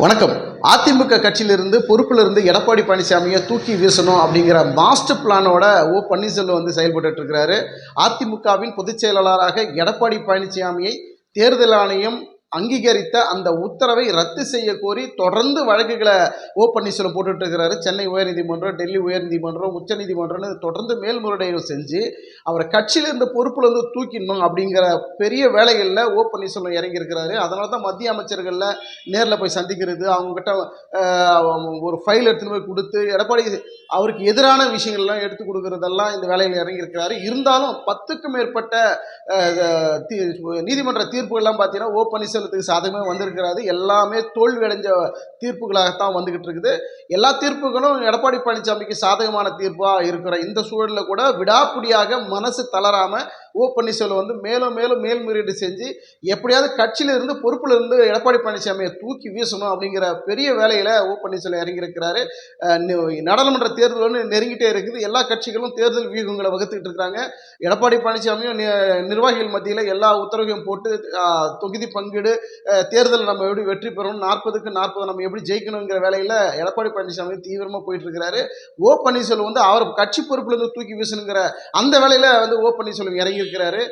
வணக்கம். அதிமுக கட்சியிலிருந்து பொறுப்பிலிருந்து எடப்பாடி பழனிசாமியை தூக்கி வீசணும் அப்படிங்கிற மாஸ்டர் பிளானோட ஓ பன்னீர்செல்வம் வந்து செயல்பட்டு இருக்கிறாரு அதிமுகவின் பொதுச் செயலாளராக எடப்பாடி பழனிசாமியை தேர்தல் ஆணையம் அங்கீகரித்த அந்த உத்தரவை ரத்து செய்ய கோரி தொடர்ந்து வழக்குகளை ஓ பன்னீர்செல்வம் போட்டுட்டு இருக்கிறாரு சென்னை உயர்நீதிமன்றம் டெல்லி உயர்நீதிமன்றம் உச்சநீதிமன்றம்னு தொடர்ந்து மேல்முறையீடு செஞ்சு அவரை கட்சியிலிருந்து இருந்த இருந்து தூக்கிடணும் அப்படிங்கிற பெரிய வேலைகளில் ஓ பன்னீர்செல்வம் இறங்கியிருக்கிறாரு. அதனால தான் மத்திய அமைச்சர்களில் நேரில் போய் சந்திக்கிறது. அவங்ககிட்ட ஒரு ஃபைல் எடுத்துன்னு போய் கொடுத்து எடப்பாடி அவருக்கு எதிரான விஷயங்கள்லாம் எடுத்து கொடுக்கறதெல்லாம் இந்த வேலையில் இறங்கியிருக்கிறாரு. இருந்தாலும் பத்துக்கும் மேற்பட்ட தீ- நீதிமன்ற தீர்ப்புகள்லாம் பார்த்தீங்கன்னா ஓ பன்னீர்செல்வத்துக்கு சாதகமாக வந்திருக்கிறாரு. எல்லாமே தோல்வி அடைஞ்ச தீர்ப்புகளாகத்தான் வந்துகிட்டு இருக்குது. எல்லா தீர்ப்புகளும் எடப்பாடி பழனிசாமிக்கு சாதகமான தீர்ப்பாக இருக்கிற இந்த சூழலில் கூட விடாப்பிடியாக மனசு தளராம ஓ பன்னீர்செல்வம் வந்து மேலும் மேலும் மேல்முறையீடு செஞ்சு எப்படியாவது கட்சியிலிருந்து பொறுப்பில் இருந்து எடப்பாடி பழனிசாமியை தூக்கி வீசணும் அப்படிங்கிற பெரிய வேலையில் ஓ பன்னீர்செல்வம் இறங்கியிருக்கிறாரு. நாடாளுமன்ற தேர்தல் வந்து நெருங்கிட்டே இருக்குது. எல்லா கட்சிகளும் தேர்தல் வியூகங்களை வகுத்துக்கிட்டு இருக்கிறாங்க எடப்பாடி பழனிசாமியும் நிர்வாகிகள் மத்தியில் எல்லா உத்தரவையும் போட்டு தொகுதி பங்கீடு அஹ், தேர்தல் நம்ம எப்படி வெற்றி பெறணும் நாற்பதுக்கு நாற்பது நம்ம எப்படி ஜெயிக்கணுங்கிற வேலையில் எடப்பாடி பழனிசாமி தீவிரமாக போயிட்டு இருக்கிறாரு ஓ பன்னீர்செல்வம் வந்து அவர் கட்சி பொறுப்புலேருந்து தூக்கி வீசணுங்கிற அந்த வேலையில் வந்து ஓ பன்னீர்செல்வம் இறங்கியிருக்கிறாரு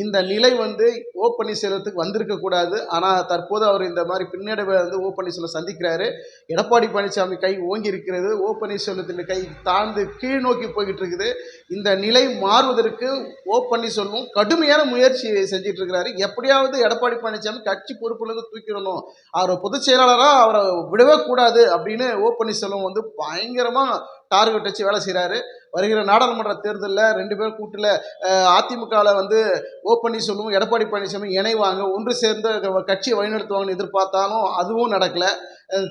இந்த நிலை வந்து ஓ பன்னீர்செல்வத்துக்கு வந்திருக்க கூடாது. ஆனால் தற்போது அவர் இந்த மாதிரி பின்னடைவை வந்து ஓ பன்னீர்செல்வம் சந்திக்கிறாரு. எடப்பாடி பழனிசாமி கை ஓங்கி இருக்கிறது. ஓ பன்னீர்செல்வத்தின் கை தாழ்ந்து கீழ் நோக்கி போய்கிட்டு இருக்குது. இந்த நிலை மாறுவதற்கு ஓ பன்னீர்செல்வம் கடுமையான முயற்சி செஞ்சிட்டு இருக்கிறாரு. எப்படியாவது எடப்பாடி பழனிசாமி கட்சி பொறுப்புலேருந்து தூக்கிடணும். அவர் பொதுச் செயலாளராக அவரை விடவே கூடாது அப்படின்னு ஓ பன்னீர்செல்வம் வந்து பயங்கரமாக டார்கெட் வச்சு வேலை செய்கிறாரு வருகிற நாடாளுமன்ற தேர்தலில் ரெண்டு பேர் கூட்டில் அதிமுகவில் வந்து ஓ பன்னீர்செல்வம் எடப்பாடி பழனிசாமி இணைவாங்க. ஒன்று சேர்ந்து கட்சியை வழிநடத்துவாங்கன்னு எதிர்பார்த்தாலும் அதுவும் நடக்கலை.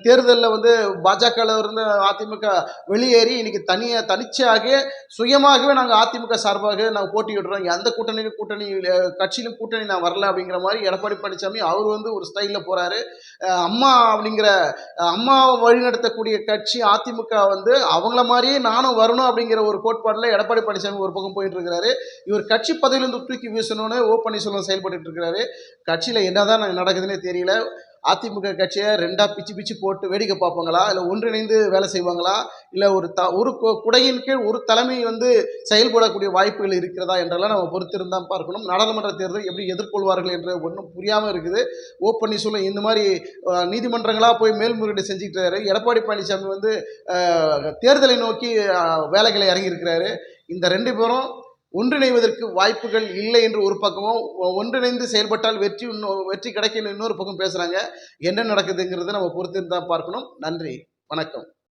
தேர்தலில் வந்து பாஜகவில் இருந்து அதிமுக வெளியேறி இன்னைக்கு தனியாக தனிச்சாக சுயமாகவே நாங்கள் அதிமுக சார்பாக நாங்கள் போட்டியிடுறோம். எந்த கூட்டணியிலும் கூட்டணி கட்சியிலும் கூட்டணி நான் வரல அப்படிங்கிற மாதிரி எடப்பாடி பழனிசாமி அவர் வந்து ஒரு ஸ்டைலில் போகிறாரு அம்மா அப்படிங்கிற அம்மா வழிநடத்தக்கூடிய கட்சி அதிமுக வந்து அவங்கள மாதிரியே நானும் வரணும் அப்படிங்கிற ஒரு கோட்பாட்டில் எடப்பாடி பழனிசாமி ஒரு பக்கம் போயிட்டு இருக்கிறாரு இவர் கட்சி பதவியிலிருந்து தூக்கி வீசணும்னு ஓ பன்னீர்செல்வம் செயல்பட்டு இருக்கிறாரு கட்சியில் என்னதான் நடக்குதுன்னே தெரியல. அதிமுக கட்சியை ரெண்டாக பிச்சு பிச்சு போட்டு வேடிக்கை பார்ப்பாங்களா? இல்லை ஒன்றிணைந்து வேலை செய்வாங்களா? இல்லை ஒரு த ஒரு கு- குடையின் கீழ் ஒரு தலைமை வந்து செயல்படக்கூடிய வாய்ப்புகள் இருக்கிறதா என்றெல்லாம் நம்ம பொறுத்திருந்தான் பார்க்கணும். நாடாளுமன்ற தேர்தல் எப்படி எதிர்கொள்வார்கள் என்று ஒன்றும் புரியாமல் இருக்குது. ஓ பன்னீர்செல்வம் இந்த மாதிரி நீதிமன்றங்களாக போய் மேல்முறையீடு செஞ்சுக்கிட்டாரு. எடப்பாடி பழனிசாமி வந்து தேர்தலை நோக்கி வேலைகளை இறங்கியிருக்கிறாரு. இந்த ரெண்டு பேரும் ஒன்றிணைவதற்கு வாய்ப்புகள் இல்லை என்று ஒரு பக்கமும் ஒன்றிணைந்து செயல்பட்டால் வெற்றி இன்னொ- வெற்றி கிடைக்கும் இன்னொரு பக்கம் பேசுகிறாங்க என்ன நடக்குதுங்கிறத நம்ம பொறுத்து தான் பார்க்கணும். நன்றி. வணக்கம்.